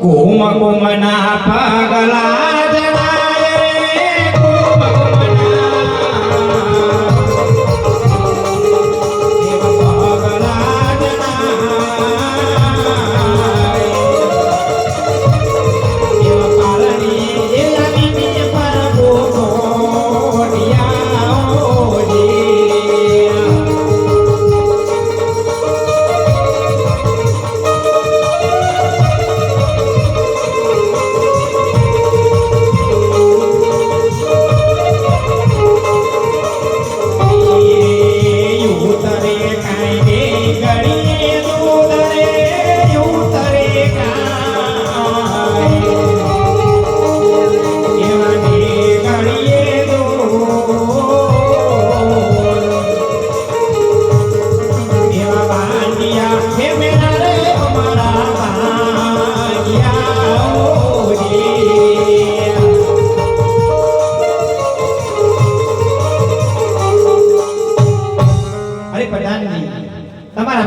કુમ કુમના પગલા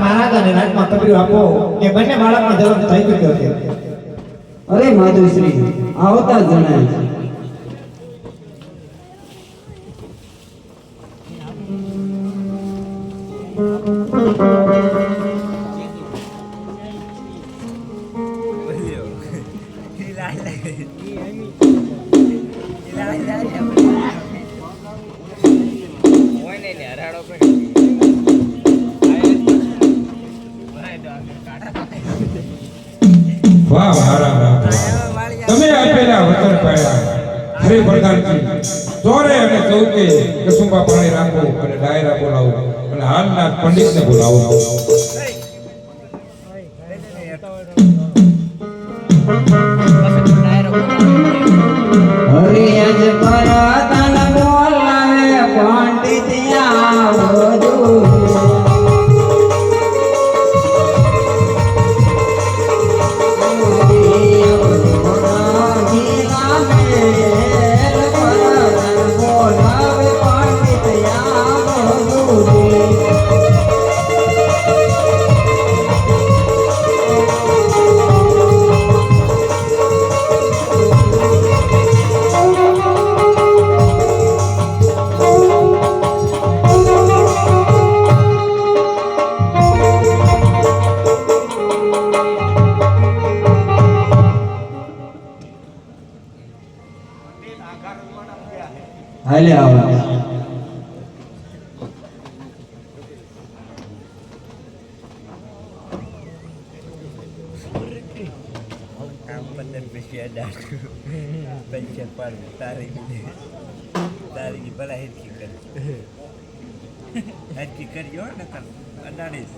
તમારા મહારાજાને રાજમાં પકડ્યું આપો કે બંને બાળકનો જન્મ થઈ ચૂક્યો છે. અરે માધુશ્રી, આવતા જણાય. છે વાહ મારા રામ તમે આપેલા વચન પાડ્યા. હરે પ્રધાનજી. ચોરે અને ચૌકે કસુંબા પાણી રાખો અને ડાયરા બોલાવો અને હાલના પંડિતને બોલાવો. હરે હાલે આવે. પૈસા પાડું તારી તારી ભલા હેરકી કરી હેરકી કરજો ને કર અડાડીશ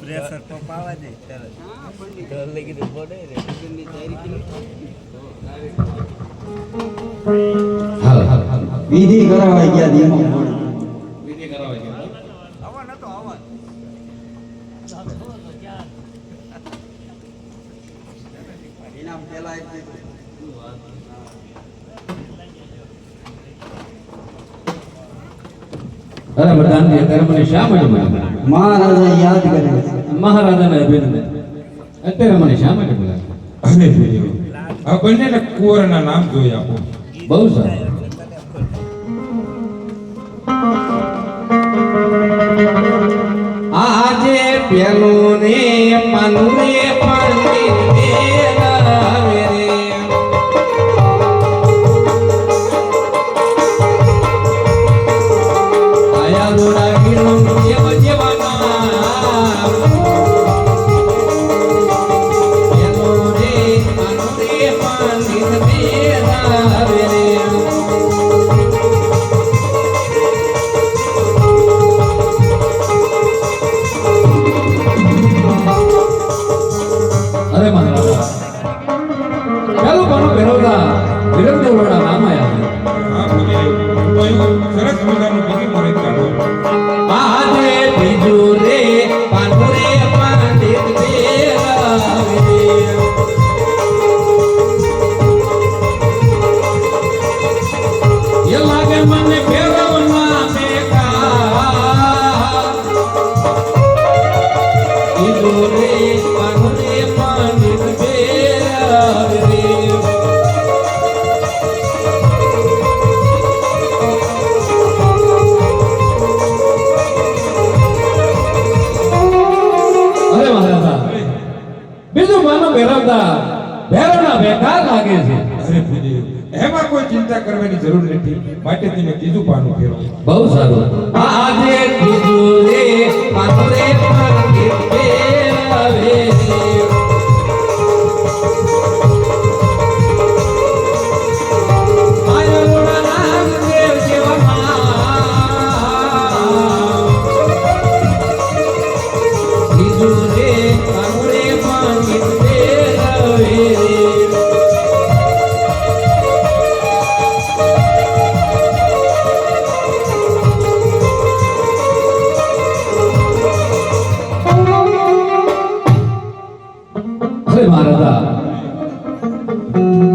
પ્રેશર તો આવવા દે ચાલો ઘર લઈ કીધું બોલે રે હાલ વિધિ કરાવાઈ ગયા દીમો વિધિ કરાવે છે આવા નતો આવા અરે પ્રધાનજી અત્યારે મને શા માટે મહારાજા યાદ કરે મહારાજાને અભિનંદન. અત્યારે મને શા માટે બોલાવ્યા? આ બંનેને કુંવરના નામ જોઈ આપો બહુ સારું. આજે પેલું ને પાનું ને પંડિત હા બોલે તો સરસ મજાનું બીજી ચિંતા કરવાની જરૂર નથી. માટે તમે ત્રીજું પાનું ફેરો બહુ સારું. આજે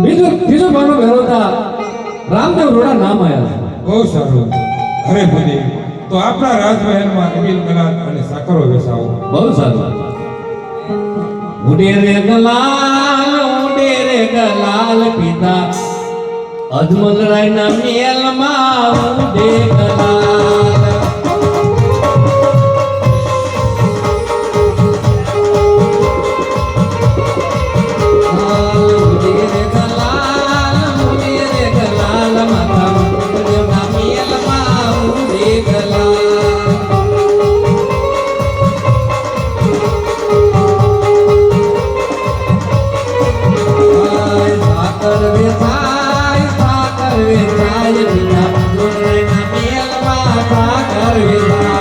બીજું બીજું પાનું મેળવતા રામદેવ રોડા નામ આવ્યા બહુ સારું અરે ભલે તો આપણા રાજમહેલમાં અમીલ કલાલ અને સાકરો વેસાવો. બહુ સારું. ઉડે રે ગલાલ ઉડે રે ગલાલ પિતા. અજમલ રાયના મેલમાં ઉડે ગલાલ. મેલમાં સાકર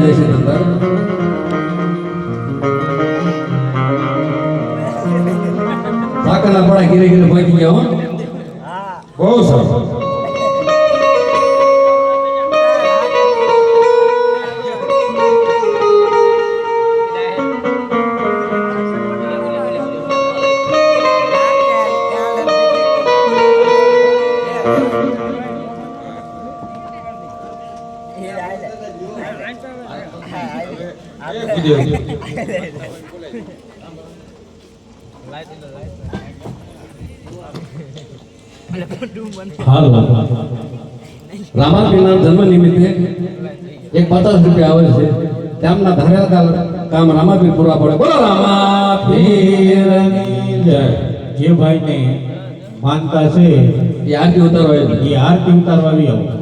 વરસેથી જાય છે નંબર સાકરના પડા ઘીરે ઘીરે પહોંચી ગયા હો બહુ સારું હાલો. રામાપીરના જન્મ નિમિત્તે એક પચાસ રૂપિયા આવે છે. તેમના ધારેલા કામ રામાપીર પૂરા પડે. બોલો રામાપીર. જય જે ભાઈને માનતા છે એ આરતી ઉતારવા એ આરતી ઉતારવા આવી આવો.